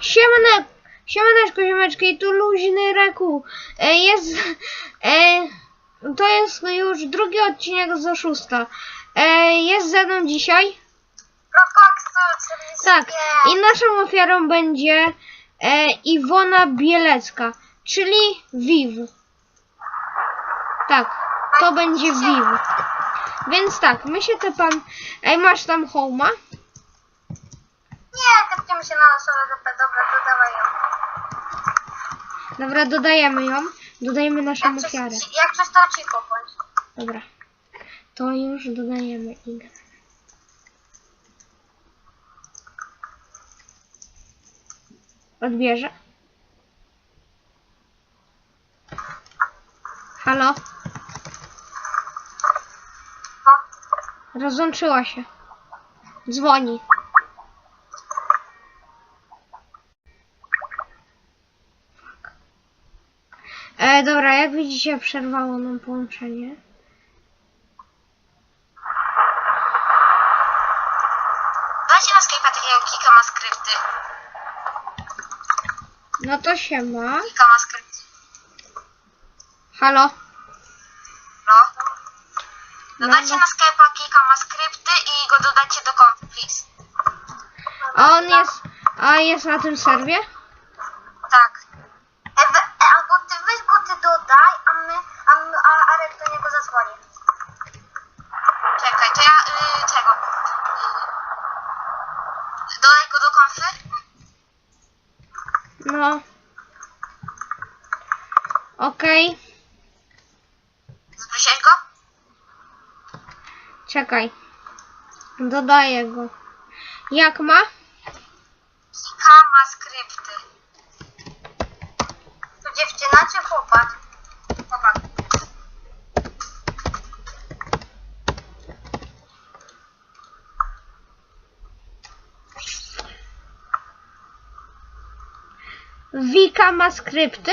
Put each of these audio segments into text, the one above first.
Siemanek, siemaneczko, ziomeczki, tu luźny reku. E, jest, e, to jest już drugi odcinek z oszusta. E, jest ze mną dzisiaj, Rokoxu 45. tak, i naszą ofiarą będzie e, Iwona Bielecka, czyli Viv. Tak, to będzie Viv. Więc tak, my się te pan, ej, masz tam homa? Nie, tepniemy się na losowe DP. Dobra, dodawaj ją. Dobra, dodajemy ją, dodajemy naszą Jak coś, ofiarę. jak coś to cicho bądź. Dobra. To już dodajemy Y. Odbierze. Halo? No, Rozłączyła się. Dzwoni. E, dobra, jak widzicie, przerwało nam połączenie. dajcie na Skype'a takiego kika ma skrypty. No to się ma. Kika ma skrypty. Halo? No. Dodajcie No, no. na Skype'a kika ma skrypty i go dodajcie do please. A on jest, a jest na tym serwie? Okej, go? czekaj. Dodaję go. Jak ma? Kika ma skrypty. To dziewczyna czy chłopak? Chłopak. Wika ma skrypty?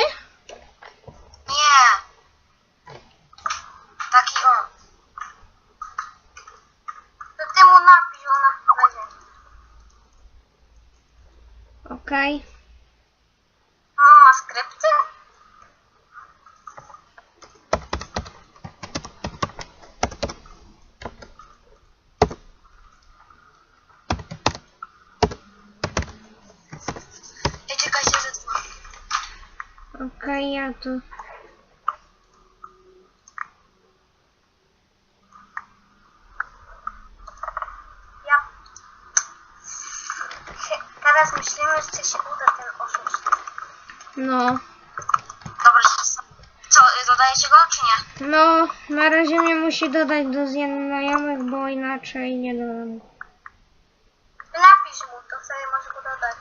Nie. Taki on. To ty mu napisz, ona będzie. Okej. On ma skrypty? Okej, ja tu. Ja. Teraz myślimy, że się uda ten oszust. No. Dobra, co, y, dodajecie go czy nie? No, na razie mnie musi dodać do znajomych, bo inaczej nie dodam. Napisz mu, to sobie może go dodać.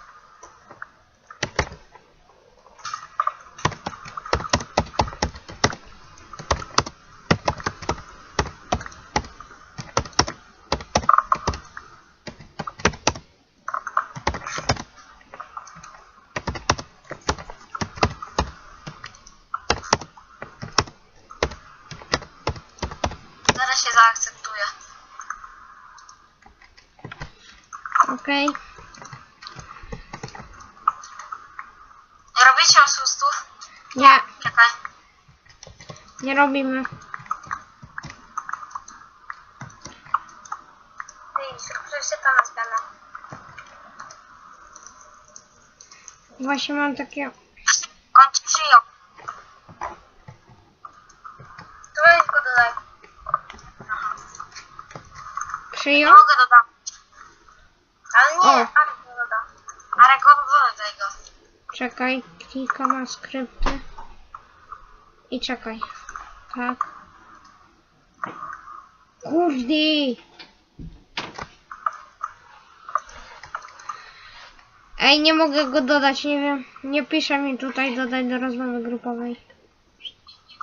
Zaraz się zaakceptuje. Okej. Nie robicie oszustów? Nie, Czekaj. nie robimy. Widzisz, przecież się to na zmianę. Właśnie mam takie... On ci przyjął. Weź go dodaj. Przyjął? mogę dodać. Ale nie, O. Arek nie doda. Arek, dodaj go. Czekaj, kilka ma skrypty. I czekaj. Tak. Kurde. Ej, nie mogę go dodać, nie wiem. Nie pisze mi tutaj dodać do rozmowy grupowej.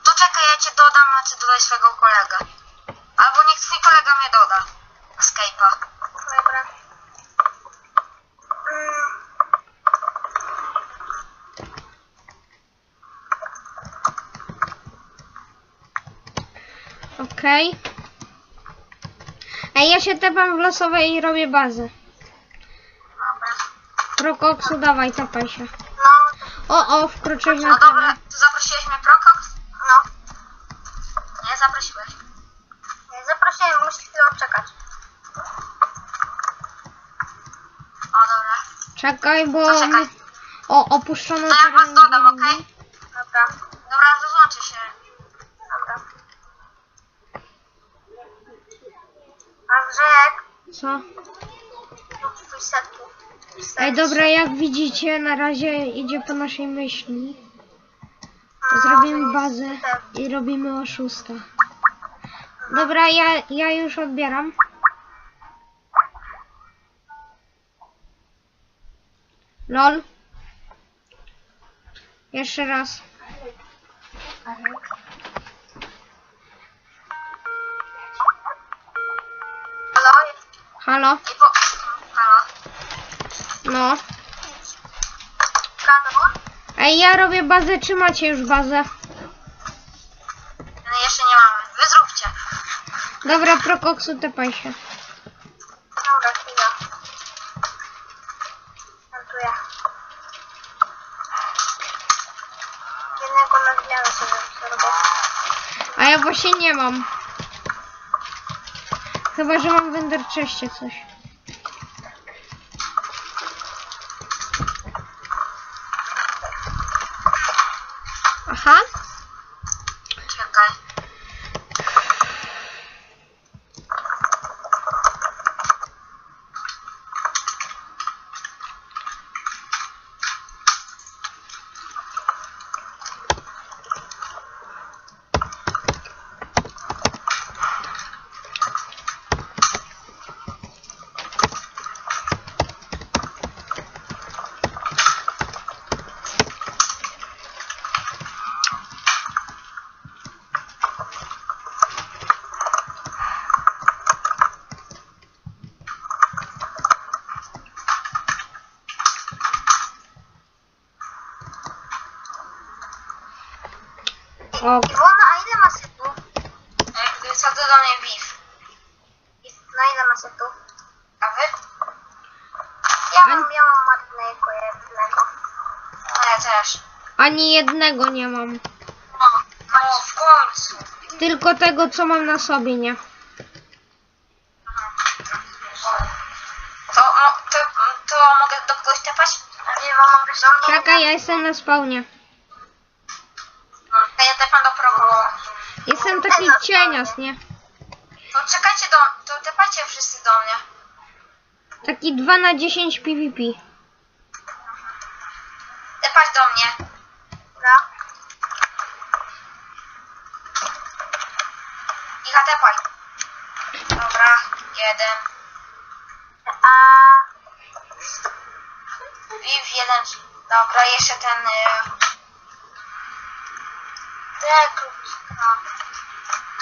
To czekaj, ja cię dodam, a ty dodaj swojego kolegę. Albo niech twój kolega mnie doda. Skype'a. Dobra. Okej. Ej, ja się tepam w losowej i robię bazę. Dobra. Prokoksu, dawaj, tapaj się. No, O, o, wkroczyłeś na no dobra, zaprosiłeś mnie Prokox? No. Nie zaprosiłeś. Nie zaprosiłem, musisz chwilę czekać. O, dobra. Czekaj, bo... Poczekaj. O, opuszczono To ja was dodam, okej? Dobra. Dobra, rozłączę się. Dobra. Andrzejek, Co? twój setki. Ej, dobra, jak widzicie, na razie idzie po naszej myśli. Zrobimy bazę i robimy oszusta. Dobra, ja, ja już odbieram. Lol. Jeszcze raz. Halo? Halo? No. Ej, ja robię bazę, czy macie już bazę? No jeszcze nie mamy. Wy zróbcie. Dobra, Prokoksu, tepaj się. Dobra, chwila. Montuję. Jednego na zmianę sobie zrobię. A ja właśnie nie mam. Chyba, że mam w coś. Aha. Czekaj. O, Iwona, a ile ma setu? Co to do mnie Viv? Na ile ma setu? A wy? Ja mam, ja mam marnego jednego. No ja też. ani jednego nie mam. No, no w końcu. Tylko tego, co mam na sobie, nie? To, to, to mogę do kogoś tepać? Nie, mnie. Czekaj, ja jestem na spawnie. To ja tepam do progu. Jestem taki cienias, nie? To czekajcie do... To tepajcie wszyscy do mnie. Taki 2 na 10 PvP. Tepać do mnie. No. Icha, tepaj. Dobra, jeden. A... Viv, jeden. Dobra, jeszcze ten... Y...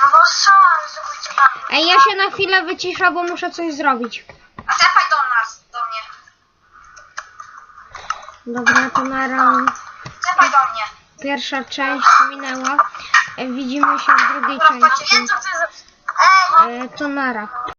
No bo są, ale zobaczcie tam. Ej, ja się na chwilę wyciszę, bo muszę coś zrobić. A tepaj do nas, do mnie. Dobra, to na ran. Tepaj do mnie. Pierwsza część minęła. E, Widzimy się w drugiej Dobra, części. co ty... Ej, E, To nara.